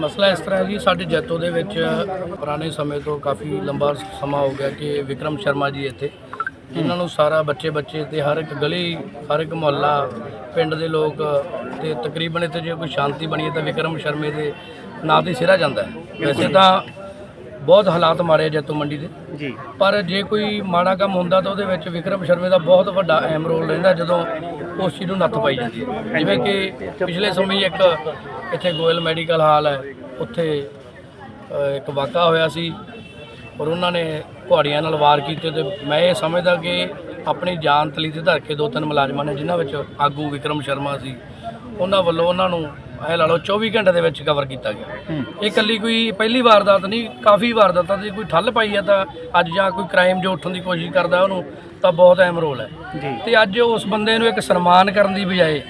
ਮਸਲਾ ਇਸ ਤਰ੍ਹਾਂ ਹੈ ਜੀ ਸਾਡੇ ਜੈਤੋ ਦੇ ਵਿੱਚ ਪੁਰਾਣੇ ਸਮੇਂ ਤੋਂ ਕਾਫੀ ਲੰਬਾ ਸਮਾਂ ਹੋ ਗਿਆ ਕਿ ਵਿਕਰਮ ਸ਼ਰਮਾ ਜੀ ਇੱਥੇ ਜਿਨ੍ਹਾਂ ਨੂੰ ਸਾਰਾ ਬੱਚੇ ਬੱਚੇ ਤੇ ਹਰ ਇੱਕ ਗਲੀ ਹਰ ਇੱਕ ਮੁਹੱਲਾ ਪਿੰਡ ਦੇ ਲੋਕ ਤੇ ਤਕਰੀਬਨ ਇੱਥੇ ਜੇ ਕੋਈ ਸ਼ਾਂਤੀ ਬਣੀ ਹੈ ਤਾਂ ਵਿਕਰਮ ਸ਼ਰਮੇ ਦੇ ਨਾਂ ਤੇ ਸਿਰਾ ਜਾਂਦਾ ਹੈ। ਵੈਸੇ ਤਾਂ ਬਹੁਤ ਹਾਲਾਤ ਮਾਰੇ ਜੈਤੋ ਮੰਡੀ ਦੇ। ਜੀ। ਪਰ ਜੇ ਕੋਈ ਮਾੜਾ ਕੰਮ ਹੁੰਦਾ ਤਾਂ ਉਹਦੇ ਵਿੱਚ ਵਿਕਰਮ ਸ਼ਰਮੇ ਦਾ ਬਹੁਤ ਵੱਡਾ ਅਹਿਮ ਰੋਲ ਰਹਿੰਦਾ ਜਦੋਂ ਉਸ ਚੀਜ਼ ਨੂੰ ਨੱਥ ਪਾਈ ਜਾਂਦੀ ਹੈ। ਜਿਵੇਂ ਕਿ ਪਿਛਲੇ ਸਮੇਂ ਹੀ ਇੱਕ ਇੱਥੇ ਗੋਇਲ ਮੈਡੀਕਲ ਹਾਲ ਹੈ। ਉੱਥੇ ਇੱਕ ਵਾਕਾ ਹੋਇਆ ਸੀ ਔਰ ਉਹਨਾਂ ਨੇ ਕੁਹਾੜੀਆਂ ਨਾਲ ਵਾਰ ਕੀਤੇ ਤੇ ਮੈਂ ਇਹ ਸਮਝਦਾ ਕਿ ਆਪਣੀ ਜਾਨ ਤਲੀ ਤੇ ਧਰ ਕੇ ਦੋ ਤਿੰਨ ਮੁਲਾਜ਼ਮਾਂ ਨੇ ਜਿਨ੍ਹਾਂ ਵਿੱਚ ਆਗੂ ਵਿਕਰਮ ਸ਼ਰਮਾ ਸੀ ਉਹਨਾਂ ਵੱਲੋਂ ਉਹਨਾਂ ਨੂੰ ਇਹ ਲਾ ਲਓ 24 ਘੰਟੇ ਦੇ ਵਿੱਚ ਕਵਰ ਕੀਤਾ ਗਿਆ। ਇਹ ਇਕੱਲੀ ਕੋਈ ਪਹਿਲੀ ਵਾਰਦਾਤ ਨਹੀਂ ਕਾਫੀ ਵਾਰਦਾਤਾਂ ਦੀ ਕੋਈ ਠੱਲ ਪਾਈ ਹੈ ਤਾਂ ਅੱਜ ਜਾਂ ਕੋਈ ਕ੍ਰਾਈਮ ਜੋ ਉੱਠਣ ਦੀ ਕੋਸ਼ਿਸ਼ ਕਰਦਾ ਉਹਨੂੰ ਤਾਂ ਬਹੁਤ ਅਹਿਮ ਰੋਲ ਹੈ। ਤੇ ਅੱਜ ਉਸ ਬੰਦੇ ਨੂੰ ਇੱਕ ਸਨਮਾਨ ਕਰਨ ਦੀ ਬਜਾਏ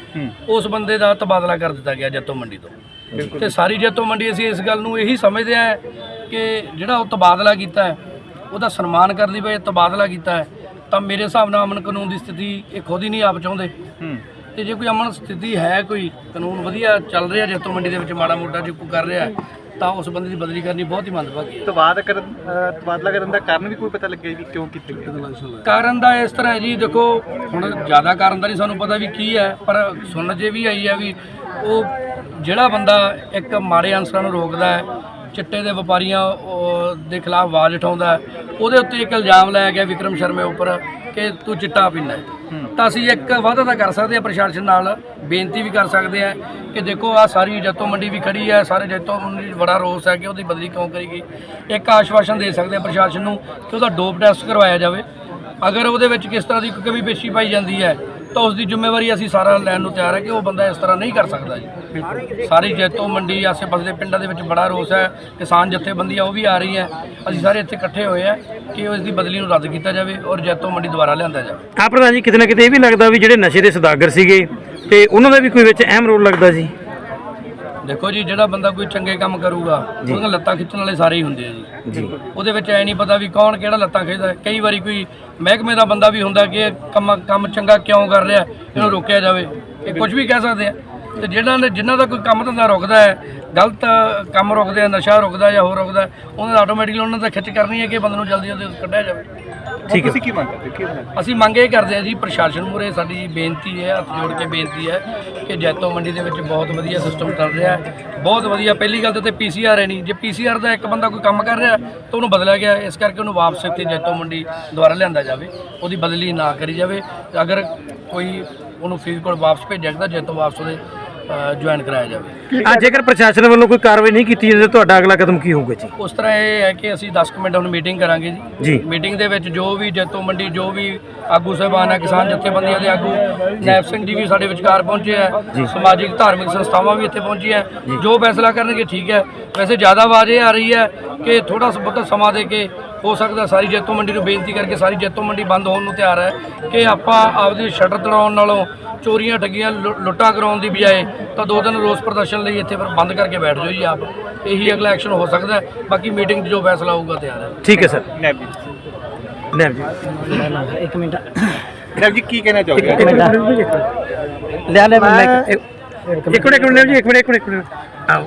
ਉਸ ਬੰਦੇ ਦਾ ਤਬਾਦਲਾ ਕਰ ਦਿੱਤਾ ਗਿਆ ਜੱਤੋ ਮੰਡੀ ਤੋਂ। ਤੇ ਸਾਰੀ ਜੱਤੋ ਮੰਡੀ ਅਸੀਂ ਇਸ ਗੱਲ ਨੂੰ ਇਹੀ ਸਮਝਦੇ ਹਾਂ ਕਿ ਜਿਹੜਾ ਉਹ ਤਬਾਦਲਾ ਕੀਤਾ ਹੈ ਉਹਦਾ ਸਨਮਾਨ ਕਰਨ ਦੀ ਬਜਾਏ ਤਬਾਦਲਾ ਕੀਤਾ ਹੈ ਤਾਂ ਮੇਰੇ ਹਿਸਾਬ ਨਾਲ ਅਮਨ ਕਾਨੂੰਨ ਦੀ ਸਥਿਤੀ ਇਹ ਖੁਦ ਹੀ ਨਹੀਂ ਆਪ ਚਾਹੁੰਦੇ। ਤੇ ਜੇ ਕੋਈ ਅਮਨ ਸਥਿਤੀ ਹੈ ਕੋਈ ਕਾਨੂੰਨ ਵਧੀਆ ਚੱਲ ਰਿਹਾ ਜੱਤੋ ਮੰਡੀ ਦੇ ਵਿੱਚ ਮਾੜਾ ਮੋਟਾ ਜੇ ਕੋਈ ਕਰ ਰਿਹਾ ਤਾਂ ਉਸ ਬੰਦੇ ਦੀ ਬਦਲੀ ਕਰਨੀ ਬਹੁਤ ਹੀ ਮੰਦਭਾਗੀ ਹੈ। ਤਬਾਦ ਕਰਨ ਤਬਾਦਲਾ ਕਰਨ ਦਾ ਕਾਰਨ ਵੀ ਕੋਈ ਪਤਾ ਲੱਗਿਆ ਵੀ ਕਿਉਂ ਕੀਤੀ ਗਈ ਕਾਰਨ ਦਾ ਇਸ ਤਰ੍ਹਾਂ ਹੈ ਜੀ ਦੇਖੋ ਹੁਣ ਜ਼ਿਆਦਾ ਕਾਰਨ ਦਾ ਨਹੀਂ ਸਾਨੂੰ ਪਤਾ ਵੀ ਕੀ ਹੈ ਪਰ ਸੁਣਨ 'ਚ ਵੀ ਆਈ ਹੈ ਵੀ ਉਹ ਜਿਹੜਾ ਬੰਦਾ ਇੱਕ ਮਾੜੇ ਅਨਸਰਾਂ ਨੂੰ ਰੋਕਦਾ ਹੈ ਚਿੱਟੇ ਦੇ ਵਪਾਰੀਆਂ ਦੇ ਖਿਲਾਫ ਆਵਾਜ਼ ਉਠਾਉਂਦਾ ਉਹਦੇ ਉੱਤੇ ਇੱਕ ਇਲਜ਼ਾਮ ਲਾਇਆ ਗਿਆ ਵਿਕਰਮ ਸ਼ਰਮੇ ਉੱਪਰ ਕਿ ਤੂੰ ਚਿੱਟਾ ਪੀਂਦਾ ਹੈ। ਤਾਂ ਅਸੀਂ ਇੱਕ ਵਾਅਦਾ ਤਾਂ ਕਰ ਸਕਦੇ ਹਾਂ ਪ੍ਰਸ਼ਾਸਨ ਨਾਲ, ਬੇਨਤੀ ਵੀ ਕਰ ਸਕਦੇ ਹਾਂ ਕਿ ਦੇਖੋ ਆ ਸਾਰੀ ਜੱਤੋ ਮੰਡੀ ਵੀ ਖੜੀ ਹੈ, ਸਾਰੇ ਜੱਤੋ ਮੰਡੀ ਬੜਾ ਰੋਸ ਹੈ ਕਿ ਉਹਦੀ ਬਦਲੀ ਕਿਉਂ ਕਰੀ ਗਈ ਇੱਕ ਆਸ਼ਵਾਸਨ ਦੇ ਸਕਦੇ ਹਾਂ ਪ੍ਰਸ਼ਾਸਨ ਨੂੰ ਕਿ ਉਹਦਾ ਡੋਪ ਟੈਸਟ ਕਰਵਾਇਆ ਜਾਵੇ। ਅਗਰ ਉਹਦੇ ਵਿੱਚ ਕਿਸ ਤਰ੍ਹਾਂ ਦੀ ਕਮੀ ਪੇਸ਼ੀ ਪਾਈ ਜਾਂਦੀ ਹੈ, ਤਾਂ ਉਸ ਦੀ ਜ਼ਿੰਮੇਵਾਰੀ ਅਸੀਂ ਸਾਰਾ ਲੈਣ ਨੂੰ ਤਿਆਰ ਹੈ ਕਿ ਉਹ ਬੰਦਾ ਇਸ ਤਰ੍ਹਾਂ ਨਹੀਂ ਕਰ ਸਕਦਾ ਜੀ। ਸਾਰੀ ਜੈਤੋ ਮੰਡੀ ਆਸੇ-ਪਾਸੇ ਦੇ ਪਿੰਡਾਂ ਦੇ ਵਿੱਚ ਬੜਾ ਰੋਸ ਹੈ। ਕਿਸਾਨ ਜਥੇਬੰਦੀਆਂ ਉਹ ਵੀ ਆ ਰਹੀਆਂ ਅਸੀਂ ਸਾਰੇ ਇੱਥੇ ਇਕੱਠੇ ਹੋਏ ਆ ਕਿ ਇਸ ਦੀ ਬਦਲੀ ਨੂੰ ਰੱਦ ਕੀਤਾ ਜਾਵੇ ਔਰ ਜੈਤੋ ਮੰਡੀ ਦੁਬਾਰਾ ਲਿਆਂਦਾ ਜਾਵੇ। ਆ ਪ੍ਰਧਾਨ ਜੀ ਕਿਤੇ ਨਾ ਕਿਤੇ ਇਹ ਵੀ ਲੱਗਦਾ ਵੀ ਜਿਹੜੇ ਨਸ਼ੇ ਦੇ ਸਦਾਗਰ ਸੀਗੇ ਤੇ ਉਹਨਾਂ ਦਾ ਵੀ ਕੋਈ ਵਿੱਚ ਅਹਿਮ ਰੋਲ ਲੱਗਦਾ ਸੀ ਦੇਖੋ ਜੀ ਜਿਹੜਾ ਬੰਦਾ ਕੋਈ ਚੰਗੇ ਕੰਮ ਕਰੂਗਾ ਉਹਦੀਆਂ ਲੱਤਾਂ ਖਿੱਚਣ ਵਾਲੇ ਸਾਰੇ ਹੀ ਹੁੰਦੇ ਆ ਜੀ। ਜੀ। ਉਹਦੇ ਵਿੱਚ ਐ ਨਹੀਂ ਪਤਾ ਵੀ ਕੌਣ ਕਿਹੜਾ ਲੱਤਾਂ ਖਿੱਚਦਾ। ਹੈ। ਕਈ ਵਾਰੀ ਕੋਈ ਮਹਿਕਮੇ ਦਾ ਬੰਦਾ ਵੀ ਹੁੰਦਾ ਕਿ ਕੰਮ ਕੰਮ ਚੰਗਾ ਕਿਉਂ ਕਰ ਰਿਹਾ ਇਹਨੂੰ ਰੋਕਿਆ ਜਾਵੇ। ਇਹ ਕੁਝ ਵੀ ਕਹਿ ਸਕਦੇ ਆ। ਤੇ ਜਿਹੜਾ ਨੇ ਜਿਨ੍ਹਾਂ ਦਾ ਕੋਈ ਕੰਮ ਧੰਦਾ ਰੁਕਦਾ ਹੈ ਗਲਤ ਕੰਮ ਰੁਕਦੇ ਆ ਨਸ਼ਾ ਰੁਕਦਾ ਜਾਂ ਹੋਰ ਰੁਕਦਾ ਉਹਨਾਂ ਦਾ ਆਟੋਮੈਟਿਕਲੀ ਉਹਨਾਂ ਦਾ ਖਿੱਚ ਕਰਨੀ ਹੈ ਕਿ ਬੰਦੇ ਨੂੰ ਜਲਦੀ ਜਲਦੀ ਕੱਢਿਆ ਜਾਵੇ। ਠੀਕ ਹੈ। ਤੁਸੀਂ ਕੀ ਮੰਗਦੇ ਕੀ ਮੰਗਦੇ ਅਸੀਂ ਮੰਗ ਇਹ ਕਰਦੇ ਹਾਂ ਜੀ ਪ੍ਰਸ਼ਾਸਨ ਮੂਹਰੇ ਸਾਡੀ ਬੇਨਤੀ ਹੈ ਹੱਥ ਜੋੜ ਕੇ ਬੇਨਤੀ ਹੈ ਕਿ ਜੈਤੋ ਮੰਡੀ ਦੇ ਵਿੱਚ ਬਹੁਤ ਵਧੀਆ ਸਿਸਟਮ ਚੱਲ ਰਿਹਾ ਹੈ। ਬਹੁਤ ਵਧੀਆ ਪਹਿਲੀ ਗੱਲ ਤਾਂ ਤੇ ਪੀਸੀਆਰ ਹੈ ਨਹੀਂ। ਜੇ ਪੀਸੀਆਰ ਦਾ ਇੱਕ ਬੰਦਾ ਕੋਈ ਕੰਮ ਕਰ ਰਿਹਾ ਤਾਂ ਉਹਨੂੰ ਬਦਲਿਆ ਗਿਆ ਇਸ ਕਰਕੇ ਉਹਨੂੰ ਵਾਪਸ ਇੱਥੇ ਜੈਤੋ ਮੰਡੀ ਦੁਬਾਰਾ ਲਿਆਂਦਾ ਜਾਵੇ। ਉਹਦੀ ਬਦਲੀ ਨਾ ਕਰੀ ਜਾਵੇ। ਅਗਰ ਕੋਈ ਉਹਨੂੰ ਫਰੀਦਕੋਟ ਵਾਪਸ ਭੇਜਿਆ ਤਾਂ ਜੈਤੋ ਵਾਪਸ ਉਹਦੇ ਜੁਆਇਨ ਕਰਾਇਆ ਜਾਵੇ। ਆ ਜੇਕਰ ਪ੍ਰਸ਼ਾਸਨ ਵੱਲੋਂ ਕੋਈ ਕਾਰਵਾਈ ਨਹੀਂ ਕੀਤੀ ਜਾਂਦੀ ਤਾਂ ਤੁਹਾਡਾ ਅਗਲਾ ਕਦਮ ਕੀ ਹੋਊਗਾ ਜੀ? ਉਸ ਤਰ੍ਹਾਂ ਇਹ ਹੈ ਕਿ ਅਸੀਂ 10 ਕੁ ਮਿੰਟ ਹੁਣ ਮੀਟਿੰਗ ਕਰਾਂਗੇ ਜੀ। ਮੀਟਿੰਗ ਦੇ ਵਿੱਚ ਜੋ ਵੀ ਜੈਤੋ ਮੰਡੀ ਜੋ ਵੀ ਆਗੂ ਸਾਹਿਬਾਨ ਹੈ ਕਿਸਾਨ ਜਥੇਬੰਦੀਆਂ ਦੇ ਆਗੂ ਨੈਬ ਸਿੰਘ ਜੀ ਵੀ ਸਾਡੇ ਵਿਚਕਾਰ ਪਹੁੰਚੇ ਹੈ ਸਮਾਜਿਕ ਧਾਰਮਿਕ ਸੰਸਥਾਵਾਂ ਵੀ ਇੱਥੇ ਪਹੁੰਚੀਆਂ ਜੋ। ਫੈਸਲਾ ਕਰਨਗੇ ਠੀਕ ਹੈ। ਵੈਸੇ ਜ਼ਿਆਦਾ ਆਵਾਜ਼ ਇਹ ਆ ਰਹੀ ਹੈ ਕਿ ਥੋੜਾ ਬਹੁਤਾ ਸਮਾਂ ਦੇ ਕੇ ਹੋ ਸਕਦਾ ਸਾਰੀ ਜੈਤੋ ਮੰਡੀ ਨੂੰ ਬੇਨਤੀ ਕਰਕੇ ਸਾਰੀ ਜੈਤੋ ਮੰਡੀ ਬੰਦ ਹੋਣ ਨੂੰ ਤਿਆਰ ਹੈ ਕਿ ਆਪਾਂ ਆਪਦੀ ਸ਼ਟਰ ਤੜਾਉਣ ਨਾਲੋਂ ਚੋਰੀਆਂ ਠੱਗੀਆਂ ਲੁੱਟਾਂ ਕਰਾਉਣ ਦੀ ਬਜਾਏ ਤਾਂ ਦੋ ਦਿਨ ਰੋਸ ਪ੍ਰਦਰਸ਼ਨ ਲਈ ਇੱਥੇ ਫਿਰ ਬੰਦ ਕਰਕੇ ਬੈਠ ਜਾਓ ਜੀ ਆਪ। ਇਹੀ ਅਗਲਾ ਐਕਸ਼ਨ ਹੋ ਸਕਦਾ ਹੈ। ਬਾਕੀ ਮੀਟਿੰਗ 'ਚ ਜੋ ਫੈਸਲਾ ਹੋਊਗਾ ਤਿਆਰ ਹੈ। ਠੀਕ ਹੈ ਸਰ। ਨੈਬ ਜੀ। ਨੈਬ ਜੀ। ਇੱਕ ਮਿੰਟ। ਨੈਬ ਜੀ ਕੀ ਕਹਿਣਾ ਚਾਹੋਗੇ? ਇੱਕ ਮਿੰਟ। ਲੈ ਲੈ ਮੈਂ ਇੱਕ ਮਿੰਟ ਇੱਕ ਮਿੰਟ ਨੈਬ ਜੀ ਇੱਕ ਮਿੰਟ ਇੱਕ ਮਿੰਟ ਇੱਕ ਮਿੰਟ। ਆਓ।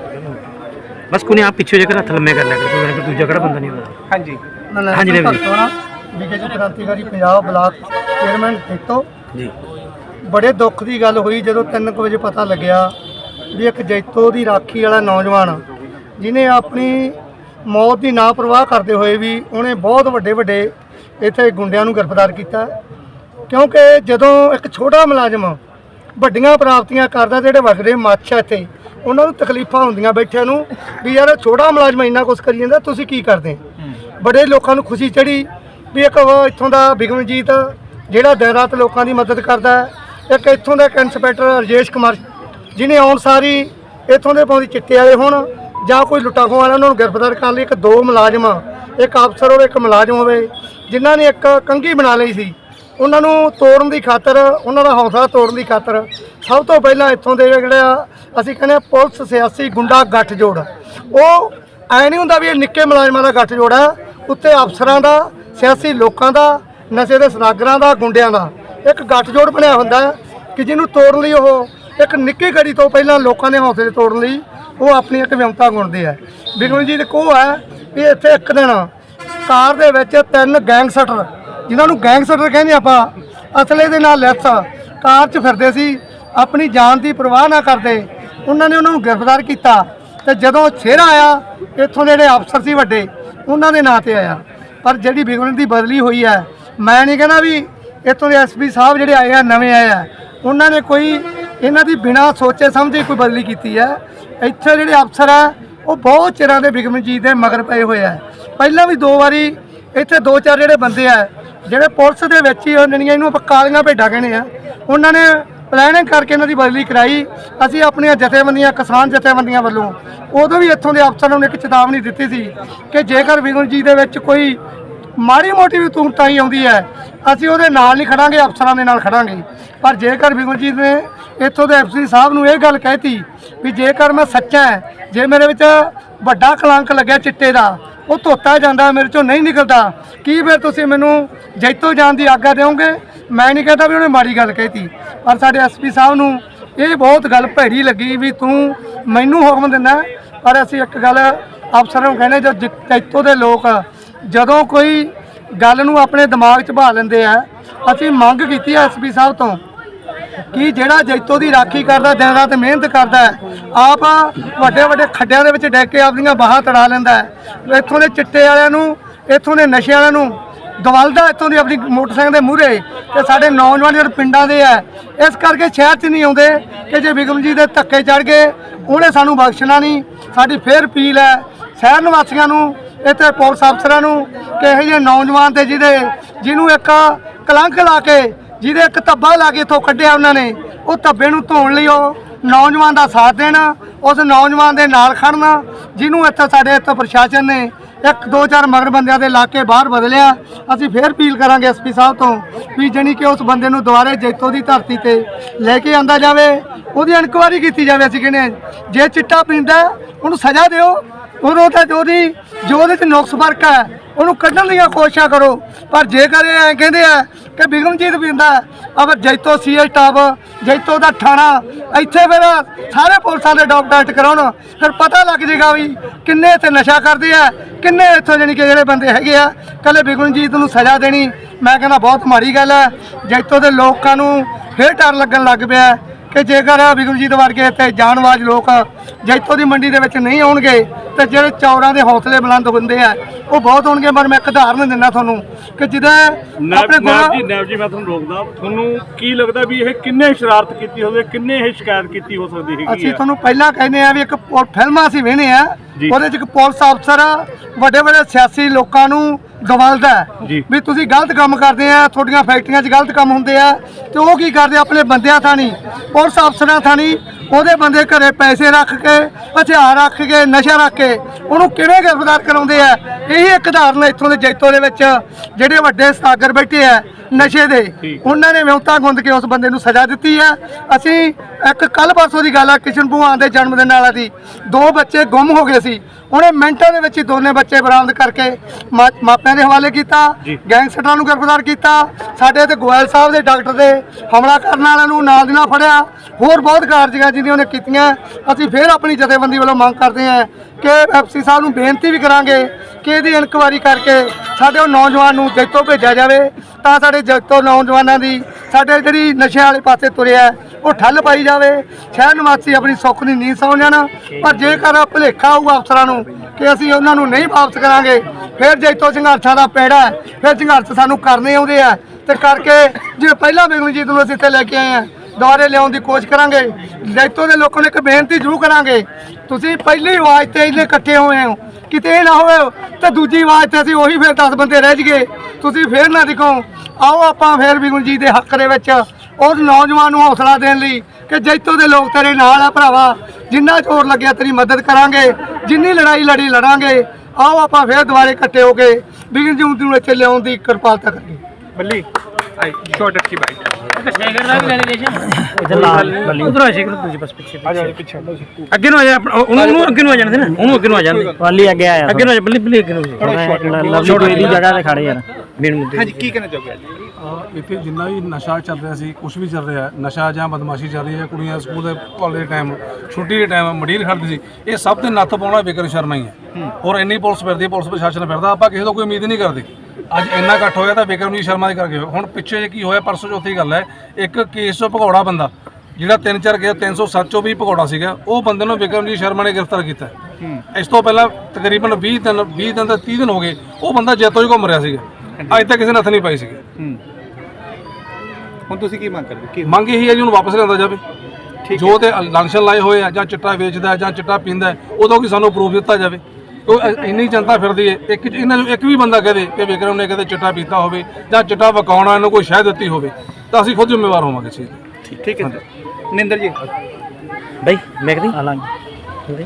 ਬਸ ਕੋਈ ਨਹੀਂ ਆਪ ਪਿੱਛੇ ਜੇਕਰ ਹੱਥ ਲੰਮੇ ਕਰ ਲਿਆ ਕਰੋ ਦੂਜਾ ਕਿਹੜਾ ਬੰਦਾ ਨਹੀਂ ਹੁੰਦਾ ਹਾਂਜੀ। ਹਾਂਜੀ ਬੀਜੇਪੀ ਕ੍ਰਾਂਤੀਕਾਰੀ ਪੰਜਾਬ ਬਲਾਕ ਚੇਅਰਮੈਨ ਜੀ। ਬੜੇ ਦੁੱਖ ਦੀ ਗੱਲ ਹੋਈ ਜਦੋਂ 3 ਵਜੇ ਪਤਾ ਲੱਗਿਆ ਵੀ ਇੱਕ ਜੈਤੋ ਦੀ ਰਾਖੀ ਵਾਲਾ ਨੌਜਵਾਨ ਜਿਨੇ ਆਪਣੀ ਮੌਤ ਦੀ ਨਾ ਪਰਵਾਹ ਕਰਦੇ ਹੋਏ ਵੀ ਉਹਨੇ ਬਹੁਤ ਵੱਡੇ ਵੱਡੇ ਇੱਥੇ ਗੁੰਡਿਆਂ ਨੂੰ ਗ੍ਰਿਫਤਾਰ ਕੀਤਾ। ਕਿਉਂਕਿ ਜਦੋਂ ਇੱਕ ਛੋਟਾ ਮੁਲਾਜ਼ਮ ਵੱਡੀਆਂ ਪ੍ਰਾਪਤੀਆਂ ਕਰਦਾ ਜਿਹੜੇ ਵੱਡੇ ਮੱਛ ਆ ਇੱਥੇ ਉਹਨਾਂ ਨੂੰ ਤਕਲੀਫਾਂ ਹੁੰਦੀਆਂ ਬੈਠਿਆਂ ਨੂੰ ਵੀ ਯਾਰ ਛੋਟਾ ਮੁਲਾਜ਼ਮ ਇੰਨਾ ਕੁਛ ਕਰੀ ਜਾਂਦਾ ਤੁਸੀਂ ਕੀ ਕਰਦੇ? ਬੜੇ ਲੋਕਾਂ ਨੂੰ ਖੁਸ਼ੀ ਚੜੀ ਵੀ ਇੱਕ ਇੱਥੋਂ ਦਾ ਬਿਗਮਜੀਤ ਜਿਹੜਾ ਦਿਨ ਰਾਤ ਲੋਕਾਂ ਦੀ ਮਦਦ ਕਰਦਾ ਹੈ। ਇੱਕ ਇੱਥੋਂ ਦਾ ਇੱਕ ਇੰਸਪੈਕਟਰ ਰਜੇਸ਼ ਕੁਮਾਰ ਜਿਨੇ ਆਉਣ ਸਾਰੀ ਇੱਥੋਂ ਦੇ ਪਾਉਂਦੀ ਚਿੱਟੇ ਵਾਲੇ ਹੋਣ ਜਾਂ ਕੋਈ ਲੁੱਟਾ ਖੋਹ ਵਾਲਾ ਉਹਨਾਂ ਨੂੰ ਗ੍ਰਿਫਤਾਰ ਕਰਨ ਲਈ ਇੱਕ ਦੋ ਮੁਲਾਜ਼ਮ, ਇੱਕ ਅਫਸਰ ਹੋਵੇ ਇੱਕ ਮੁਲਾਜ਼ਮ ਹੋਵੇ, ਜਿਨ੍ਹਾਂ ਨੇ ਇੱਕ ਕੰਘੀ ਬਣਾ ਲਈ ਸੀ। ਉਹਨਾਂ ਨੂੰ ਤੋੜਨ ਦੀ ਖਾਤਰ, ਉਹਨਾਂ ਦਾ ਹੌਸਲਾ ਤੋੜਨ ਦੀ ਖਾਤਰ ਸਭ ਤੋਂ ਪਹਿਲਾਂ ਇੱਥੋਂ ਦੇ ਜਿਹੜੇ ਆ ਅਸੀਂ ਕਹਿੰਦੇ ਆ ਪੁਲਿਸ ਸਿਆਸੀ ਗੁੰਡਾ ਗੱਠ ਜੋੜ ਉਹ ਐ ਨਹੀਂ ਹੁੰਦਾ ਵੀ ਇਹ ਨਿੱਕੇ ਮੁਲਾਜ਼ਮਾਂ ਦਾ ਗੱਠ ਜੋੜ ਹੈ ਉੱਤੇ ਅਫਸਰਾਂ ਦਾ, ਸਿਆਸੀ ਲੋਕਾਂ ਦਾ, ਨਸ਼ੇ ਦੇ ਸਨਾਗਰਾਂ ਦਾ, ਗੁੰਡਿਆਂ ਦਾ। ਇੱਕ ਗੱਠਜੋੜ ਬਣਿਆ ਹੁੰਦਾ ਕਿ ਜਿਹਨੂੰ ਤੋੜਨ ਲਈ ਉਹ ਇੱਕ ਨਿੱਕੀ ਘੜੀ ਤੋਂ ਪਹਿਲਾਂ ਲੋਕਾਂ ਦੇ ਹੌਸਲੇ ਤੋੜਨ ਲਈ ਉਹ ਆਪਣੀ ਇੱਕ ਵਿਅੰਤਾ ਗੁਣਦੇ ਆ। ਬਿਗਮਜੀਤ ਇੱਕ ਉਹ ਹੈ ਵੀ ਇੱਥੇ ਇੱਕ ਦਿਨ ਕਾਰ ਦੇ ਵਿੱਚ ਤਿੰਨ ਗੈਂਗਸਟਰ, ਜਿਨ੍ਹਾਂ ਨੂੰ ਗੈਂਗਸਟਰ ਕਹਿੰਦੇ ਆਪਾਂ, ਅਸਲੇ ਦੇ ਨਾਲ ਲੈਸ ਕਾਰ 'ਚ ਫਿਰਦੇ ਸੀ, ਆਪਣੀ ਜਾਨ ਦੀ ਪਰਵਾਹ ਨਾ ਕਰਦੇ। ਉਹਨਾਂ ਨੇ ਉਹਨਾਂ ਨੂੰ ਗ੍ਰਿਫਤਾਰ ਕੀਤਾ ਤੇ ਜਦੋਂ ਛੇਰਾ ਆਇਆ, ਇੱਥੋਂ ਦੇ ਜਿਹੜੇ ਅਫਸਰ ਸੀ ਵੱਡੇ ਉਹਨਾਂ ਦੇ ਨਾਂ ਤੇ ਆਇਆ। ਪਰ ਜਿਹੜੀ ਬਿਗਮਜੀਤ ਦੀ ਬਦਲੀ ਹੋਈ ਹੈ, ਮੈਂ ਨਹੀਂ ਕਹਿੰਦਾ ਵੀ ਇੱਥੋਂ ਦੇ ਐਸਪੀ ਸਾਹਿਬ ਜਿਹੜੇ ਆਏ ਆ, ਨਵੇਂ ਆਏ ਆ, ਉਹਨਾਂ ਨੇ ਕੋਈ ਇਹਨਾਂ ਦੀ ਬਿਨਾਂ ਸੋਚੇ ਸਮਝੇ ਕੋਈ ਬਦਲੀ ਕੀਤੀ ਹੈ। ਇੱਥੇ ਜਿਹੜੇ ਅਫਸਰ ਆ, ਉਹ ਬਹੁਤ ਚਿਰਾਂ ਦੇ ਬਿਗਮਜੀਤ ਦੇ ਮਗਰ ਪਏ ਹੋਏ ਆ। ਪਹਿਲਾਂ ਵੀ ਦੋ ਵਾਰੀ ਇੱਥੇ ਦੋ ਚਾਰ ਜਿਹੜੇ ਬੰਦੇ ਆ, ਜਿਹੜੇ ਪੁਲਿਸ ਦੇ ਵਿੱਚ ਹੀ ਉਹਨਾਂ ਦੀਆਂ ਇਹਨੂੰ ਆਪਾਂ ਕਾਲੀਆਂ ਭੇਡਾਂ ਕਹਿੰਦੇ ਆ, ਉਹਨਾਂ ਨੇ ਪਲੈਨਿੰਗ ਕਰਕੇ ਇਹਨਾਂ ਦੀ ਬਦਲੀ ਕਰਾਈ। ਅਸੀਂ ਆਪਣੀਆਂ ਜਥੇਬੰਦੀਆਂ, ਕਿਸਾਨ ਜਥੇਬੰਦੀਆਂ ਵੱਲੋਂ ਉਦੋਂ ਵੀ ਇੱਥੋਂ ਦੇ ਅਫਸਰਾਂ ਨੂੰ ਇੱਕ ਚੇਤਾਵਨੀ ਦਿੱਤੀ ਸੀ ਕਿ ਜੇਕਰ ਬਿਗਮਜੀਤ ਦੇ ਵਿੱਚ ਕੋਈ ਮਾੜੀ ਮੋਟੀ ਵੀ ਤੂੰ ਆਉਂਦੀ ਹੈ, ਅਸੀਂ ਉਹਦੇ ਨਾਲ ਨਹੀਂ ਖੜਾਂਗੇ, ਅਫਸਰਾਂ ਦੇ ਨਾਲ ਖੜਾਂਗੇ। ਪਰ ਜੇਕਰ ਬਿਗੁਲਜੀਤ ਨੇ ਇੱਥੋਂ ਦੇ ਐਫਸੀ ਸਾਹਿਬ ਨੂੰ ਇਹ ਗੱਲ ਕਹਿਤੀ ਵੀ ਜੇਕਰ ਮੈਂ ਸੱਚਾ ਜੇ ਮੇਰੇ ਵਿੱਚ ਵੱਡਾ ਕਲੰਕ ਲੱਗਿਆ ਚਿੱਟੇ ਦਾ, ਉਹ ਧੋਤਾ ਜਾਂਦਾ, ਮੇਰੇ ਚੋਂ ਨਹੀਂ ਨਿਕਲਦਾ, ਕੀ ਫਿਰ ਤੁਸੀਂ ਮੈਨੂੰ ਜੈਤੋ ਜਾਣ ਦੀ ਆਗਿਆ ਦਿਓਗੇ? ਮੈਂ ਨਹੀਂ ਕਹਿੰਦਾ ਵੀ ਉਹਨੇ ਮਾੜੀ ਗੱਲ ਕਹਿਤੀ ਪਰ ਸਾਡੇ ਐਸਪੀ ਸਾਹਿਬ ਨੂੰ ਇਹ ਬਹੁਤ ਗੱਲ ਭੈੜੀ ਲੱਗੀ ਵੀ ਤੂੰ ਮੈਨੂੰ ਹੁਕਮ ਦਿੰਦਾ ਪਰ ਅਸੀਂ ਇੱਕ ਗੱਲ ਅਫਸਰਾਂ ਨੂੰ ਕਹਿੰਦੇ ਜੋ ਜਿ- ਜੈਤੋ ਦੇ ਲੋਕ ਜਦੋਂ ਕੋਈ ਗੱਲ ਨੂੰ ਆਪਣੇ ਦਿਮਾਗ 'ਚ ਭਾ ਲੈਂਦੇ ਆ ਅਸੀਂ ਮੰਗ ਕੀਤੀ ਹੈ ਐਸਪੀ ਸਾਹਿਬ ਤੋਂ ਕਿ ਜਿਹੜਾ ਜੈਤੋ ਦੀ ਰਾਖੀ ਕਰਦਾ ਦਿਨ ਰਾਤ ਮਿਹਨਤ ਕਰਦਾ ਹੈ, ਆਪ ਵੱਡੇ ਵੱਡੇ ਖੱਡਿਆਂ ਦੇ ਵਿੱਚ ਡੈ ਕੇ ਆਪਣੀਆਂ ਬਾਹਾਂ ਤੜਾ ਲੈਂਦਾ ਇੱਥੋਂ ਦੇ ਚਿੱਟੇ ਵਾਲਿਆਂ ਨੂੰ ਇੱਥੋਂ ਦੇ ਨਸ਼ੇ ਵਾਲਿਆਂ ਨੂੰ ਦਵਲਦਾ ਇੱਥੋਂ ਦੀ ਆਪਣੀ ਮੋਟਰਸਾਈਕਲ ਦੇ ਮੂਹਰੇ ਤੇ ਸਾਡੇ ਨੌਜਵਾਨ ਜਿਹੜੇ ਪਿੰਡਾਂ ਦੇ ਆ, ਇਸ ਕਰਕੇ ਸ਼ਹਿਰ 'ਚ ਨਹੀਂ ਆਉਂਦੇ ਕਿ ਜੇ ਬਿਗਮ ਜੀ ਦੇ ਧੱਕੇ ਚੜ ਗਏ, ਉਹਨੇ ਸਾਨੂੰ ਬਖਸ਼ਣਾ ਨਹੀਂ। ਸਾਡੀ ਫੇਰ ਅਪੀਲ ਹੈ ਸ਼ਹਿਰ ਨਿਵਾਸੀਆਂ ਨੂੰ, ਇੱਥੇ ਪੁਲਿਸ ਅਫਸਰਾਂ ਨੂੰ ਕਿ ਇਹੋ ਜਿਹੇ ਨੌਜਵਾਨ ਤੇ ਜਿਹਦੇ, ਜਿਹਨੂੰ ਇੱਕ ਕਲੰਕ ਲਾ ਕੇ, ਜਿਹਦੇ ਇੱਕ ਧੱਬਾ ਲਾ ਕੇ ਇੱਥੋਂ ਕੱਢਿਆ ਉਹਨਾਂ ਨੇ, ਉਹ ਧੱਬੇ ਨੂੰ ਧੋਣ ਲਈ ਉਹ ਨੌਜਵਾਨ ਦਾ ਸਾਥ ਦੇਣਾ, ਉਸ ਨੌਜਵਾਨ ਦੇ ਨਾਲ ਖੜਨਾ, ਜਿਹਨੂੰ ਇੱਥੇ ਸਾਡੇ ਇੱਥੇ ਪ੍ਰਸ਼ਾਸਨ ਨੇ ਇੱਕ, ਦੋ, ਚਾਰ ਮਗਰ ਬੰਦਿਆਂ ਦੇ ਲਾ ਕੇ ਬਾਹਰ ਬਦਲਿਆ। ਅਸੀਂ ਫੇਰ ਅਪੀਲ ਕਰਾਂਗੇ ਐਸਪੀ ਸਾਹਿਬ ਤੋਂ ਵੀ ਜਾਣੀ ਕਿ ਉਸ ਬੰਦੇ ਨੂੰ ਦੁਬਾਰੇ ਜੈਤੋ ਦੀ ਧਰਤੀ ਤੇ ਲੈ ਕੇ ਆਂਦਾ ਜਾਵੇ। ਉਹਦੀ ਇਨਕੁਆਇਰੀ ਕੀਤੀ ਜਾਵੇ ਅਸੀਂ ਕਹਿੰਦੇ ਹਾਂ ਜੇ ਚਿੱਟਾ ਪੀਂਦਾ, ਉਹਨੂੰ ਸਜ਼ਾ ਦਿਓ। ਉਹਨੂੰ ਤਾਂ ਉਹਦੀ ਜੋ ਉਹਦੇ ਚ ਨੁਕਸ ਫ਼ਰਕ ਹੈ, ਉਹਨੂੰ ਕੱਢਣ ਦੀਆਂ ਕੋਸ਼ਿਸ਼ਾਂ ਕਰੋ। ਪਰ ਜੇਕਰ ਇਹ ਕਹਿੰਦੇ ਆ ਕਿ ਬਿਗਮਜੀਤ ਪੀਂਦਾ ਅਗਰ ਜੈਤੋ ਸੀਐਸ ਸਟਾਫ ਜੈਤੋ ਦਾ ਥਾਣਾ, ਇੱਥੇ ਫਿਰ ਸਾਰੇ ਪੁਲਿਸਾਂ ਦੇ ਡਾਕਟਰ ਕਰਾਉਣ। ਫਿਰ ਪਤਾ ਲੱਗ ਜਾਏਗਾ ਵੀ ਕਿੰਨੇ ਇੱਥੇ ਨਸ਼ਾ ਕਰਦੇ ਆ, ਕਿੰਨੇ ਇੱਥੋਂ ਜਾਣੀ ਕਿ ਜਿਹੜੇ ਬੰਦੇ ਹੈਗੇ ਆ। ਕੱਲੇ ਬਿਗਮਜੀਤ ਨੂੰ ਸਜ਼ਾ ਦੇਣੀ, ਮੈਂ ਕਹਿੰਦਾ ਬਹੁਤ ਮਾੜੀ ਗੱਲ ਹੈ ਜੈਤੋ ਦੇ ਲੋਕਾਂ ਨੂੰ ਫੇਰ ਡਰ ਲੱਗਣ ਲੱਗ ਪਿਆ। ਕਿ ਜੇਕਰ ਬਿਗਮਜੀਤ ਵਰਗੇ ਤੇ ਜਾਨਵਾਜ ਲੋਕ ਜੈਤੋ ਦੀ ਮੰਡੀ ਦੇ ਵਿੱਚ ਨਹੀਂ ਆਉਣਗੇ ਤੇ ਜਿਹੜੇ ਚੌਰਾਂ ਦੇ ਹੌਸਲੇ ਬੁਲੰਦ ਹੁੰਦੇ ਆ ਉਹ ਬਹੁਤ ਹੋਣਗੇ ਪਰ ਮੈਂ ਇੱਕ ਉਦਾਹਰਨ ਦਿੰਦਾ ਤੁਹਾਨੂੰ ਕਿ ਜਿਹਦਾ ਆਪਣੇ ਗੁਰੂ ਜੀ ਨਾਬ ਜੀ ਮੈਂ ਤੁਹਾਨੂੰ ਰੋਕਦਾ ਤੁਹਾਨੂੰ ਕੀ ਲੱਗਦਾ ਵੀ ਇਹ ਕਿੰਨੇ ਸ਼ਰਾਰਤ ਕੀਤੀ ਹੋਵੇ ਕਿੰਨੇ ਇਹ ਸ਼ਿਕਾਇਤ ਕੀਤੀ ਹੋ ਸਕਦੀ ਹੈਗੀ ਅਸੀਂ ਤੁਹਾਨੂੰ ਪਹਿਲਾਂ ਕਹਿੰਦੇ ਆ ਵੀ ਇੱਕ ਫਿਲਮਾਂ ਅਸੀਂ ਵੇਖਦੇ ਆ। ਉਹਦੇ ਚ ਇੱਕ ਪੁਲਿਸ ਅਫਸਰ ਵੱਡੇ ਵੱਡੇ ਸਿਆਸੀ ਲੋਕਾਂ ਨੂੰ ਦਵਲਦਾ ਜੀ। ਵੀ ਤੁਸੀਂ ਗਲਤ ਕੰਮ ਕਰਦੇ ਆ ਤੁਹਾਡੀਆਂ ਫੈਕਟਰੀਆਂ 'ਚ ਗਲਤ ਕੰਮ ਹੁੰਦੇ ਆ ਤੇ ਉਹ ਕੀ ਕਰਦੇ ਆ? ਆਪਣੇ ਬੰਦਿਆਂ ਥਾਣੀ ਪੁਲਿਸ ਅਫਸਰਾਂ ਥਾਣੀ ਉਹਦੇ ਬੰਦੇ ਘਰੇ ਪੈਸੇ ਰੱਖ ਕੇ ਹਥਿਆਰ ਰੱਖ ਕੇ ਨਸ਼ਾ ਰੱਖ ਕੇ ਉਹਨੂੰ ਕਿਵੇਂ ਗ੍ਰਿਫਤਾਰ ਕਰਾਉਂਦੇ ਆ? ਇਹੀ ਇੱਕ ਉਦਾਹਰਨ ਇੱਥੋਂ ਦੇ ਜੈਤੋ ਦੇ ਵਿੱਚ ਜਿਹੜੇ ਵੱਡੇ ਸਾਗਰ ਬੈਠੇ ਆ ਨਸ਼ੇ ਦੇ। ਉਹਨਾਂ ਨੇ ਵਿਉਂਤਾ ਗੁੰਦ ਕੇ ਉਸ ਬੰਦੇ ਨੂੰ ਸਜ਼ਾ ਦਿੱਤੀ ਹੈ ਅਸੀਂ ਇੱਕ ਕੱਲ ਪਰਸੋਂ ਦੀ ਗੱਲ ਆ ਕਿਸ਼ਨ ਭੂਆਨ ਦੇ ਜਨਮ ਦਿਨ ਵਾਲਾ ਦੀ। ਦੋ ਬੱਚੇ ਗੁੰਮ ਹੋ ਗਏ ਸੀ। ਉਹਨੇ ਮਿੰਟਾਂ ਦੇ ਵਿੱਚ ਹੀ ਦੋਨੇ ਬੱਚੇ ਬਰਾਮਦ ਕਰਕੇ ਮਾ- ਮਾਪਿਆਂ ਦੇ ਹਵਾਲੇ ਕੀਤਾ ਗੈਂਗਸਟਰਾਂ ਨੂੰ ਗ੍ਰਿਫਤਾਰ ਕੀਤਾ ਸਾਡੇ ਤੇ ਗੋਇਲ ਸਾਹਿਬ ਦੇ ਡਾਕਟਰ ਦੇ ਹਮਲਾ ਕਰਨ ਵਾਲਿਆਂ ਨੂੰ ਨਾਲ ਦੀ ਨਾਲ ਫੜਿਆ। ਹੋਰ ਬਹੁਤ ਕਾਰਜਾਂ ਜਿਹਦੀਆਂ ਉਹਨੇ ਕੀਤੀਆਂ ਅਸੀਂ ਫੇਰ ਆਪਣੀ ਜਥੇਬੰਦੀ ਵੱਲੋਂ ਮੰਗ ਕਰਦੇ ਹਾਂ ਕਿ ਐਫਸੀ ਸਾਹਿਬ ਨੂੰ ਬੇਨਤੀ ਵੀ ਕਰਾਂਗੇ ਕਿ ਇਹਦੀ ਇਨਕੁਆਇਰੀ ਕਰਕੇ ਸਾਡੇ ਉਹ ਨੌਜਵਾਨ ਨੂੰ ਜੈਤੋ ਭੇਜਿਆ ਜਾਵੇ ਤਾਂ ਸਾਡੇ ਜੈਤੋ ਨੌਜਵਾਨਾਂ ਦੀ ਸਾਡੇ ਜਿਹੜੀ ਨਸ਼ਿਆਂ ਵਾਲੇ ਪਾਸੇ ਤੁਰਿਆ ਉਹ ਠੱਲ ਪਾਈ ਜਾਵੇ। ਸ਼ਹਿਰ ਨਿਵਾਸੀ ਆਪਣੀ ਸੁੱਖ ਦੀ ਨੀਂਦ ਸੌਂ ਜਾਣ। ਪਰ ਜੇਕਰ ਭੁਲੇਖਾ ਹੋਊਗਾ ਅਫਸਰਾਂ ਨੂੰ ਕਿ ਅਸੀਂ ਉਹਨਾਂ ਨੂੰ ਨਹੀਂ ਵਾਪਸ ਕਰਾਂਗੇ, ਫਿਰ ਜੈਤੋ ਸੰਘਰਸ਼ਾਂ ਦਾ ਪੈੜਾ ਹੈ, ਫਿਰ ਸੰਘਰਸ਼ ਸਾਨੂੰ ਕਰਨੇ ਆਉਂਦੇ ਆ। ਤੇ ਕਰਕੇ ਜਿਵੇਂ ਪਹਿਲਾਂ ਬਿਗਮਜੀਤ ਨੂੰ ਅਸੀਂ ਇੱਥੇ ਲੈ ਕੇ ਆਏ ਆ ਦੁਆਰੇ ਲਿਆਉਣ ਦੀ ਕੋਸ਼ਿਸ਼ ਕਰਾਂਗੇ। ਜੈਤੋ ਦੇ ਲੋਕਾਂ ਨੂੰ ਇੱਕ ਬੇਨਤੀ ਜ਼ਰੂਰ ਕਰਾਂਗੇ, ਤੁਸੀਂ ਪਹਿਲੀ ਆਵਾਜ਼ ਤੇ ਇੰਨੇ ਇਕੱਠੇ ਹੋਏ ਹੋ, ਕਿਤੇ ਇਹ ਨਾ ਹੋਵੇ ਤੇ ਦੂਜੀ ਆਵਾਜ਼ ਤੇ ਅਸੀਂ ਉਹੀ ਫਿਰ 10 ਬੰਦੇ ਰਹਿ ਜਗੇ ਤੁਸੀਂ ਫੇਰ ਨਾ ਦਿਖੋ ਆਓ ਆਪਾਂ ਫੇਰ ਬਿਗੁਲ ਦੇ ਹੱਕ ਦੇ ਵਿੱਚ ਉਸ ਨੌਜਵਾਨ ਨੂੰ ਹੌਸਲਾ ਦੇਣ ਲਈ ਕਿ ਜੈਤੋ ਦੇ ਲੋਕ ਤੇਰੇ ਨਾਲ ਆ ਭਰਾਵਾ ਜਿੰਨਾ ਜ਼ੋਰ ਲੱਗਿਆ ਤੇਰੀ ਮਦਦ ਕਰਾਂਗੇ ਜਿੰਨੀ ਲੜਾਈ ਲੜੀ ਲੜਾਂਗੇ ਆਓ ਆਪਾਂ ਫੇਰ ਦੁਬਾਰੇ ਇਕੱਠੇ ਹੋ ਕੇ ਬਿਗਨ ਜੂਨ ਨੂੰ ਇੱਥੇ ਲਿਆਉਣ ਦੀ ਕਿਰਪਾਲਤਾ ਕਰੀਏ। ਬੱਲੀ ਆਈ ਛੋਟ ਅੱਛੀ ਬਾਈਟ ਇਧਰ ਲਾ ਬੱਲੀ। ਉਧਰ ਆ ਸ਼ੇਖਰ ਦੂਜੇ ਪਾਸੇ ਪਿੱਛੇ ਆ ਜਾ ਪਿੱਛੇ। ਅੱਗੇ ਨੂੰ ਆ ਜਾ ਆਪਣਾ- ਉਹਨੂੰ ਉਹਨੂੰ ਅੱਗੇ ਨੂੰ ਆ ਜਾਣ ਦੇ ਨਾ। ਉਹਨੂੰ ਅੱਗੇ ਨੂੰ ਆ ਜਾਣ ਦੇ ਵਾਲੀ ਅੱਗੇ ਆਇਆ। ਅੱਗੇ ਨੂੰ ਆ ਜਾ ਬੱਲੀ ਬੱਲੀ ਅੱਗੇ ਨੂੰ। ਲਵਲੀ ਕੋਈ ਦੀ ਜਗ੍ਹਾ ਤੇ ਖੜੇ ਯਾਰ। ਮੇਨ ਮੁੱਦੇ ਹਾਂਜੀ ਕੀ ਕਹਿਣਾ ਚਾਹੋਗੇ ਇੱਥੇ ਜਿੰਨਾ ਵੀ ਨਸ਼ਾ ਚੱਲ ਰਿਹਾ ਸੀ ਕੁਝ ਵੀ ਚੱਲ ਰਿਹਾ ਨਸ਼ਾ ਜਾਂ ਬਦਮਾਸ਼ੀ ਚੱਲ ਰਹੀ ਹੈ ਕੁੜੀਆਂ ਸਕੂਲ ਦੇ ਕਾਲਜ ਦੇ ਟਾਈਮ ਛੁੱਟੀ ਦੇ ਟਾਈਮ ਮੰਡੀਰ ਖੜਦੀ ਸੀ ਇਹ ਸਭ ਤੇ ਨੱਥ ਪਾਉਣਾ ਵਿਕਰ ਸ਼ਰਮਾ ਹੀ ਹੈ। ਔਰ ਇੰਨੀ ਪੁਲਿਸ ਫਿਰਦੀ ਪੁਲਿਸ ਪ੍ਰਸ਼ਾਸਨ ਫਿਰਦਾ ਆਪਾਂ ਕਿਸੇ ਤੋਂ ਕੋਈ ਉਮੀਦ ਨਹੀਂ ਕਰਦੇ। ਅੱਜ ਇੰਨਾ ਇਕੱਠ ਹੋਇਆ ਤਾਂ ਵਿਕਰਮ ਜੀ ਸ਼ਰਮਾ ਦੇ ਕਰਕੇ ਹੋਇਆ। ਹੁਣ ਪਿੱਛੇ ਜੇ ਕੀ ਹੋਇਆ ਪਰਸੋਂ ਚੌਥੀ ਗੱਲ ਹੈ ਇੱਕ ਕੇਸ ਤੋਂ ਭਗੌੜਾ ਬੰਦਾ ਜਿਹੜਾ ਤਿੰਨ ਚਾਰ ਗਿਆ 307 ਚੋਂ ਵੀ ਭਗੌੜਾ ਸੀਗਾ ਉਹ ਬੰਦੇ ਨੂੰ ਵਿਕਰਮ ਜੀ ਸ਼ਰਮਾ ਨੇ ਗ੍ਰਿਫਤਾਰ ਕੀਤਾ। ਇਸ ਤੋਂ ਪਹਿਲਾਂ ਤਕਰੀਬਨ 20 ਦਿਨ 20 ਦਿਨ ਤੋਂ 30 ਦਿਨ ਹੋ ਗਏ ਉਹ ਬੰਦਾ ਜੈਤੋ ਹੀ ਘੁੰਮ ਰਿਹਾ ਸੀਗਾ। ਅੱਜ ਤੱਕ ਕਿਸੇ ਨੇ ਹੱਥ ਨਹੀਂ ਪਾਈ ਸੀਗੀ। ਹੁਣ ਤੁਸੀਂ ਕੀ ਮੰਗ ਕਰਦੇ ਕੀ ਮੰਗ ਇਹੀ ਹੈ ਜੀ ਉਹਨੂੰ ਵਾਪਸ ਲਿਆਂਦਾ ਜਾਵੇ। ਜੋ ਤੇ ਲਾਂਛਨ ਲਾਏ ਹੋਏ ਆ ਜਾਂ ਚਿੱਟਾ ਵੇਚਦਾ ਹੈ ਜਾਂ ਚਿੱਟਾ ਪੀਂਦਾ ਹੈ, ਉਹਦਾ ਕੋਈ ਸਾਨੂੰ ਪ੍ਰੂਫ ਦਿੱਤਾ ਜਾਵੇ। ਉਹ ਇ- ਇੰਨੀ ਜਨਤਾ ਫਿਰਦੀ ਹੈ ਇੱਕ ਇਹਨਾਂ ਨੂੰ ਇੱਕ ਵੀ ਬੰਦਾ ਕਹਦੇ ਕਿ ਵਿਕਰਮ ਨੇ ਕਦੇ ਚਿੱਟਾ ਪੀਤਾ ਹੋਵੇ ਜਾਂ ਚਿੱਟਾ ਵਕਾਉਣਾ ਇਹਨੂੰ ਕੋਈ ਸ਼ਹਿ ਦਿੱਤੀ ਹੋਵੇ ਤਾਂ ਅਸੀਂ ਖੁਦ ਜ਼ਿੰਮੇਵਾਰ ਹੋਵਾਂਗੇ ਇਸ ਚੀਜ਼ ਦੇ ਠੀਕ ਹੈ ਜੀ ਨਿੰਦਰ ਜੀ। ਬਈ ਮੈਂ ਕਹਦੀ? ਆਲਾਂਗੇ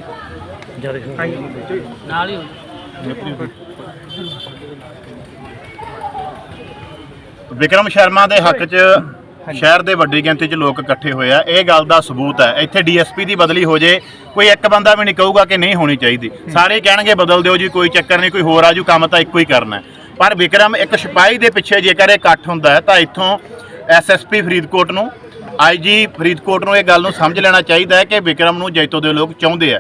ਜ਼ਿਆਦਾ ਵਿਕਰਮ ਸ਼ਰਮਾ ਦੇ ਹੱਕ 'ਚ ਸ਼ਹਿਰ ਦੇ ਵੱਡੀ ਗਿਣਤੀ 'ਚ ਲੋਕ ਇਕੱਠੇ ਹੋਏ ਆ। ਇਹ ਗੱਲ ਦਾ ਸਬੂਤ ਹੈ। ਇੱਥੇ ਡੀਐਸਪੀ ਦੀ ਬਦਲੀ ਹੋ ਜੇ ਕੋਈ ਇੱਕ ਬੰਦਾ ਵੀ ਨਹੀਂ ਕਹੂਗਾ ਕਿ ਨਹੀਂ ਹੋਣੀ ਚਾਹੀਦੀ। ਸਾਰੇ ਕਹਿਣਗੇ ਬਦਲ ਦਿਓ ਜੀ ਕੋਈ ਚੱਕਰ ਨਹੀਂ ਕੋਈ ਹੋਰ ਆਜੂ ਕੰਮ ਤਾਂ ਇੱਕੋ ਹੀ ਕਰਨਾ। ਪਰ ਵਿਕਰਮ ਇੱਕ ਸਿਪਾਹੀ ਦੇ ਪਿੱਛੇ ਜੇਕਰ ਇਹ ਇਕੱਠ ਹੁੰਦਾ ਹੈ ਤਾਂ ਇੱਥੋਂ ਐਸਐਸਪੀ ਫਰੀਦਕੋਟ ਨੂੰ ਆਈਜੀ ਫਰੀਦਕੋਟ ਨੂੰ ਇਹ ਗੱਲ ਨੂੰ ਸਮਝ ਲੈਣਾ ਚਾਹੀਦਾ ਹੈ ਕਿ ਵਿਕਰਮ ਨੂੰ ਜੈਤੋ ਦੇ ਲੋਕ ਚਾਹੁੰਦੇ ਆ।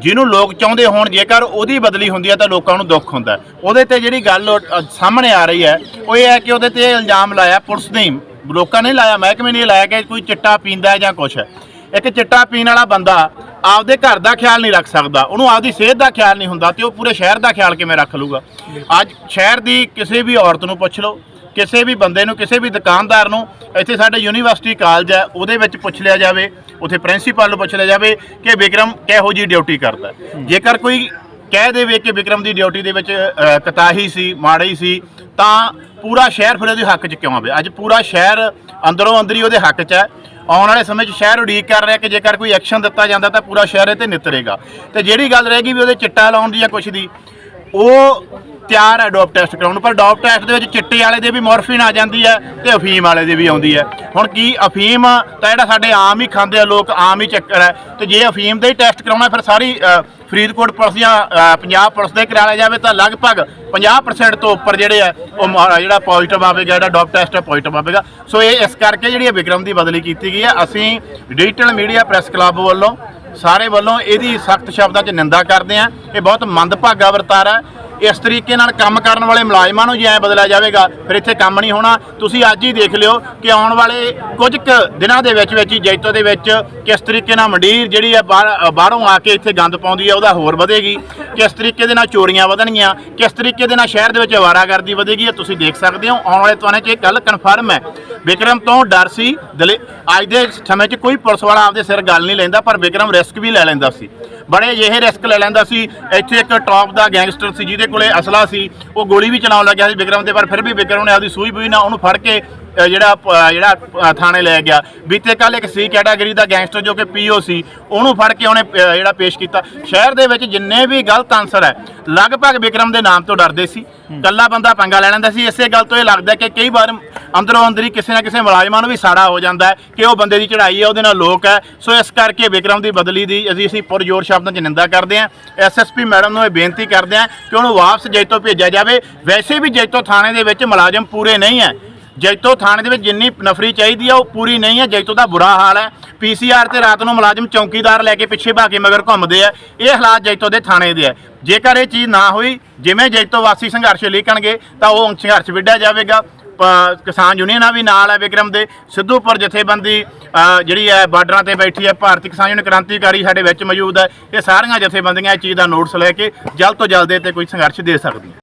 ਜਿਹਨੂੰ ਲੋਕ ਚਾਹੁੰਦੇ ਹੋਣ ਜੇਕਰ ਉਹਦੀ ਬਦਲੀ ਹੁੰਦੀ ਹੈ ਤਾਂ ਲੋਕਾਂ ਨੂੰ ਦੁੱਖ ਹੁੰਦਾ। ਉਹਦੇ ਤੇ ਜਿਹੜੀ ਗੱਲ ਸਾਹਮਣੇ ਆ ਰਹੀ ਹੈ ਉਹ ਇਹ ਹੈ ਕਿ ਉਹਦੇ ਤੇ ਇਲਜ਼ਾਮ ਲਾਇਆ ਪੁਲਿਸ ਨੇ ਲੋਕਾਂ ਨੇ ਲਾਇਆ, ਮਹਿਕਮੇ ਨੇ ਲਾਇਆ ਕਿ ਕੋਈ ਚਿੱਟਾ ਪੀਂਦਾ ਜਾਂ ਕੁਛ ਹੈ। ਇੱਕ ਚਿੱਟਾ ਪੀਣ ਵਾਲਾ ਬੰਦਾ ਆਪਦੇ ਘਰ ਦਾ ਖਿਆਲ ਨਹੀਂ ਰੱਖ ਸਕਦਾ, ਉਹਨੂੰ ਆਪਦੀ ਸਿਹਤ ਦਾ ਖਿਆਲ ਨਹੀਂ ਹੁੰਦਾ ਤੇ ਉਹ ਪੂਰੇ ਸ਼ਹਿਰ ਦਾ ਖਿਆਲ ਕਿਵੇਂ ਰੱਖ ਲੂਗਾ ਅੱਜ ਸ਼ਹਿਰ ਦੀ ਕਿਸੇ ਵੀ ਔਰਤ ਨੂੰ ਪੁੱਛ ਲਓ, ਕਿਸੇ ਵੀ ਬੰਦੇ ਨੂੰ, ਕਿਸੇ ਵੀ ਦੁਕਾਨਦਾਰ ਨੂੰ, ਇੱਥੇ ਸਾਡੇ ਯੂਨੀਵਰਸਿਟੀ ਕਾਲਜ ਹੈ, ਉਹਦੇ ਵਿੱਚ ਪੁੱਛ ਲਿਆ ਜਾਵੇ, ਉੱਥੇ ਪ੍ਰਿੰਸੀਪਲ ਨੂੰ ਪੁੱਛ ਲਿਆ ਜਾਵੇ ਕਿ ਵਿਕਰਮ ਕਿਹੋ ਜੀ ਡਿਊਟੀ ਕਰਦਾ ਜੇਕਰ ਕੋਈ ਕਹਿ ਦੇਵੇ ਕਿ ਵਿਕਰਮ ਦੀ ਡਿਊਟੀ ਦੇ ਵਿੱਚ ਅ, ਕਤਾਹੀ ਸੀ ਮਾੜੀ ਸੀ ਤਾਂ ਪੂਰਾ ਸ਼ਹਿਰ ਫਿਰ ਉਹਦੇ ਹੱਕ 'ਚ ਕਿਉਂ ਆਵੇ ਅੱਜ ਪੂਰਾ ਸ਼ਹਿਰ ਅੰਦਰੋਂ ਅੰਦਰ ਹੀ ਉਹਦੇ ਹੱਕ 'ਚ ਹੈ। ਆਉਣ ਵਾਲੇ ਸਮੇਂ 'ਚ ਸ਼ਹਿਰ ਉਡੀਕ ਕਰ ਰਿਹਾ ਕਿ ਜੇਕਰ ਕੋਈ ਐਕਸ਼ਨ ਦਿੱਤਾ ਜਾਂਦਾ ਤਾਂ ਪੂਰਾ ਸ਼ਹਿਰ ਇਹ ਤੇ ਨਿਤਰੇਗਾ। ਤੇ ਜਿਹੜੀ ਗੱਲ ਰਹੇਗੀ ਵੀ ਉਹਦੇ ਚਿੱਟਾ ਲਾਉਣ ਦੀ ਜਾਂ ਕੁਛ ਦੀ ਉਹ ਤਿਆਰ ਹੈ ਡੋਪ ਟੈਸਟ ਕਰਾਉਣ ਨੂੰ, ਪਰ ਡੋਪ ਟੈਸਟ ਦੇ ਵਿੱਚ ਚਿੱਟੇ ਵਾਲੇ ਦੇ ਵੀ ਮੋਰਫਿਨ ਆ ਜਾਂਦੀ ਹੈ ਤੇ ਅਫੀਮ ਵਾਲੇ ਦੇ ਵੀ ਆਉਂਦੀ ਹੈ। ਹੁਣ ਕੀ ਅਫੀਮ ਤਾਂ ਜਿਹੜਾ ਸਾਡੇ ਆਮ ਹੀ ਖਾਂਦੇ ਆ ਲੋਕ ਆਮ ਹੀ ਚੱਕਰ ਹੈ। ਤੇ ਜੇ ਅਫੀਮ ਦਾ ਹੀ ਟੈਸਟ ਕਰਾਉਣਾ ਫਿਰ ਸਾਰੀ ਫਰੀਦਕੋਟ ਪੁਲਿਸ ਜਾਂ ਪੰਜਾਬ ਪੁਲਿਸ ਦੇ ਕਰਾਇਆ ਲਿਆ ਜਾਵੇ ਤਾਂ ਲਗਭਗ 50% ਤੋਂ ਉੱਪਰ ਜਿਹੜੇ ਆ ਉਹ ਮ- ਜਿਹੜਾ ਪੋਜ਼ਿਟਿਵ ਆਵੇਗਾ ਜਿਹੜਾ ਡੋਪ ਟੈਸਟ ਹੈ ਪੋਜ਼ਿਟਿਵ ਆਵੇਗਾ। ਸੋ ਇਹ ਇਸ ਕਰਕੇ ਜਿਹੜੀ ਇਹ ਵਿਕਰਮ ਦੀ ਬਦਲੀ ਕੀਤੀ ਗਈ ਹੈ। ਅਸੀਂ ਡਿਜੀਟਲ ਮੀਡੀਆ ਪ੍ਰੈਸ ਕਲੱਬ ਵੱਲੋਂ ਸਾਰੇ ਵੱਲੋਂ ਇਹਦੀ ਸਖਤ ਸ਼ਬਦਾਂ 'ਚ ਨਿੰਦਾ ਕਰਦੇ ਆ ਇਹ ਬਹੁਤ ਮੰਦਭਾਗਾ ਵਰਤਾਰਾ ਹੈ। ਇਸ ਤਰੀਕੇ ਨਾਲ ਕੰਮ ਕਰਨ ਵਾਲੇ ਮੁਲਾਜ਼ਮਾਂ ਨੂੰ ਜੇ ਐ ਬਦਲਿਆ ਜਾਵੇਗਾ, ਫਿਰ ਇੱਥੇ ਕੰਮ ਨਹੀਂ ਹੋਣਾ। ਤੁਸੀਂ ਅੱਜ ਹੀ ਦੇਖ ਲਿਓ ਕਿ ਆਉਣ ਵਾਲੇ ਕੁਝ ਕੁ ਦਿਨਾਂ ਦੇ ਵਿੱਚ ਵਿੱਚ ਹੀ, ਜੈਤੋ ਦੇ ਵਿੱਚ ਕਿਸ ਤਰੀਕੇ ਨਾਲ ਮੰਡੀਰ ਜਿਹੜੀ ਆ ਬਾਹਰ- ਬਾਹਰੋਂ ਆ ਕੇ ਇੱਥੇ ਗੰਦ ਪਾਉਂਦੀ ਹੈ ਉਹਦਾ ਹੋਰ ਵਧੇਗੀ। ਕਿਸ ਤਰੀਕੇ ਦੇ ਨਾਲ ਚੋਰੀਆਂ ਵਧਣਗੀਆਂ, ਕਿਸ ਤਰੀਕੇ ਦੇ ਨਾਲ ਸ਼ਹਿਰ ਦੇ ਵਿੱਚ ਅਵਾਰਾਗਰਦੀ ਵਧੇਗੀ, ਇਹ ਤੁਸੀਂ ਦੇਖ ਸਕਦੇ ਹੋ। ਆਉਣ ਵਾਲੇ ਤੁਹਾਨੂੰ 'ਚ ਇਹ ਗੱਲ ਕਨਫਰਮ ਹੈ। ਵਿਕਰਮ ਤੋਂ ਡਰ ਸੀ, ਦਲੇ ਅੱਜ ਦੇ ਸਮੇਂ 'ਚ ਕੋਈ ਪੁਲਿਸ ਵਾਲਾ ਆਪਦੇ ਸਿਰ ਗੱਲ ਨਹੀਂ ਲੈਂਦਾ, ਪਰ ਵਿਕਰਮ ਰਿਸਕ ਵੀ ਲੈ ਲੈਂਦਾ ਸੀ। ਬੜੇ ਅਜਿਹੇ ਰਿਸਕ ਲੈ ਲੈਂਦਾ ਸੀ। ਇੱਥੇ ਇੱਕ ਟੌਪ ਦਾ ਗੈਂਗਸਟਰ ਸੀ ਜਿਹਦੇ ਕੋਲੇ ਅਸਲਾ ਸੀ। ਉਹ ਗੋਲੀ ਵੀ ਚਲਾਉਣ ਲੱਗਿਆ ਸੀ ਵਿਕਰਮ ਤੇ ਪਰ ਫਿਰ ਵੀ ਵਿਕਰਮ ਨੇ ਆਪਦੀ ਸੂਈ ਬੂਈ ਨਾਲ ਉਹਨੂੰ ਫੜ ਕੇ ਜਿਹੜਾ ਅ, ਜਿਹੜਾ ਅ, ਥਾਣੇ ਲੈ ਗਿਆ। ਬੀਤੇ ਕੱਲ ਇੱਕ ਸੀ ਕੈਟਾਗਰੀ ਦਾ ਗੈਂਗਸਟਰ ਜੋ ਕਿ ਪੀਓ ਸੀ ਉਹਨੂੰ ਫੜ ਕੇ ਉਹਨੇ ਅ, ਜਿਹੜਾ ਪੇਸ਼ ਕੀਤਾ। ਸ਼ਹਿਰ ਦੇ ਵਿੱਚ ਜਿੰਨੇ ਵੀ ਗਲਤ ਆਨਸਰ ਹੈ ਲਗਭਗ ਵਿਕਰਮ ਦੇ ਨਾਮ ਤੋਂ ਡਰਦੇ ਸੀ। ਕੱਲਾ ਬੰਦਾ ਪੰਗਾ ਲੈ ਲੈਂਦਾ ਸੀ। ਇਸੇ ਗੱਲ ਤੋਂ ਇਹ ਲੱਗਦਾ ਕਿ ਕਈ ਵਾਰ ਅੰਦਰੋਂ ਅੰਦਰੀ ਕਿਸੇ ਨਾ ਕਿਸੇ ਮੁਲਾਜ਼ਮਾਂ ਨੂੰ ਵੀ ਸਾੜਾ ਹੋ ਜਾਂਦਾ ਹੈ ਕਿ ਉਹ ਬੰਦੇ ਦੀ ਚੜ੍ਹਾਈ ਹੈ ਉਹਦੇ ਨਾਲ ਲੋਕ ਹੈ। ਸੋ ਇਸ ਕਰਕੇ ਵਿਕਰਮ ਦੀ ਬਦਲੀ ਦੀ ਅਸੀਂ ਅਸੀਂ ਪੁਰਜੋਰ ਸ਼ਬਦਾਂ 'ਚ ਨਿੰਦਾ ਕਰਦੇ ਹਾਂ। ਐਸਐਸਪੀ ਮੈਡਮ ਨੂੰ ਇਹ ਬੇਨਤੀ ਕਰਦੇ ਹਾਂ ਕਿ ਉਹਨੂੰ ਵਾਪਸ ਜੈਤੋ ਭੇਜਿਆ ਜਾਵੇ। ਵੈਸੇ ਵੀ ਜੈਤੋ ਥਾਣੇ ਦੇ ਵਿੱਚ ਮੁਲਾਜ਼ਮ ਪੂਰੇ ਨਹੀਂ ਹੈ। ਜੈਤੋ ਥਾਣੇ ਦੇ ਵਿੱਚ ਜਿੰਨੀ ਨਫਰੀ ਚਾਹੀਦੀ ਆ, ਉਹ ਪੂਰੀ ਨਹੀਂ ਹੈ ਜੈਤੋ ਦਾ ਬੁਰਾ ਹਾਲ ਹੈ ਪੀਸੀਆਰ ਤੇ ਰਾਤ ਨੂੰ ਮੁਲਾਜ਼ਮ ਚੌਕੀਦਾਰ ਲੈ ਕੇ ਪਿੱਛੇ ਭਾਗੇ ਮਗਰ ਘੁੰਮਦੇ ਆ। ਇਹ ਹਾਲਾਤ ਜੈਤੋ ਦੇ ਥਾਣੇ ਦੇ ਆ। ਜੇਕਰ ਇਹ ਚੀਜ਼ ਨਾ ਹੋਈ, ਜਿਵੇਂ ਜੈਤੋ ਵਾਸੀ ਸੰਘਰਸ਼ ਲਿਖਣਗੇ ਤਾਂ ਉਹ ਸੰਘਰਸ਼ ਵਿੱਢਿਆ ਜਾਵੇਗਾ। ਕਿਸਾਨ ਯੂਨੀਅਨਾਂ ਵੀ ਨਾਲ ਹੈ ਵਿਕਰਮ ਦੇ। ਸਿੱਧੂਪੁਰ ਜਥੇਬੰਦੀ ਜਿਹੜੀ ਹੈ, ਬਾਰਡਰਾਂ ਤੇ ਬੈਠੀ ਹੈ, ਭਾਰਤੀ ਕਿਸਾਨ ਯੂਨੀਅਨ ਕ੍ਰਾਂਤੀਕਾਰੀ ਸਾਡੇ ਵਿੱਚ ਮੌਜੂਦ ਹੈ। ਇਹ ਸਾਰੀਆਂ ਜਥੇਬੰਦੀਆਂ ਇਹ ਚੀਜ਼ ਦਾ ਨੋਟਿਸ ਲੈ ਕੇ ਜਲਦ ਤੋਂ ਜਲਦ ਇਹ ਤੇ ਕੋਈ ਸੰਘਰਸ਼ ਦੇ ਸਕਦੀਆਂ।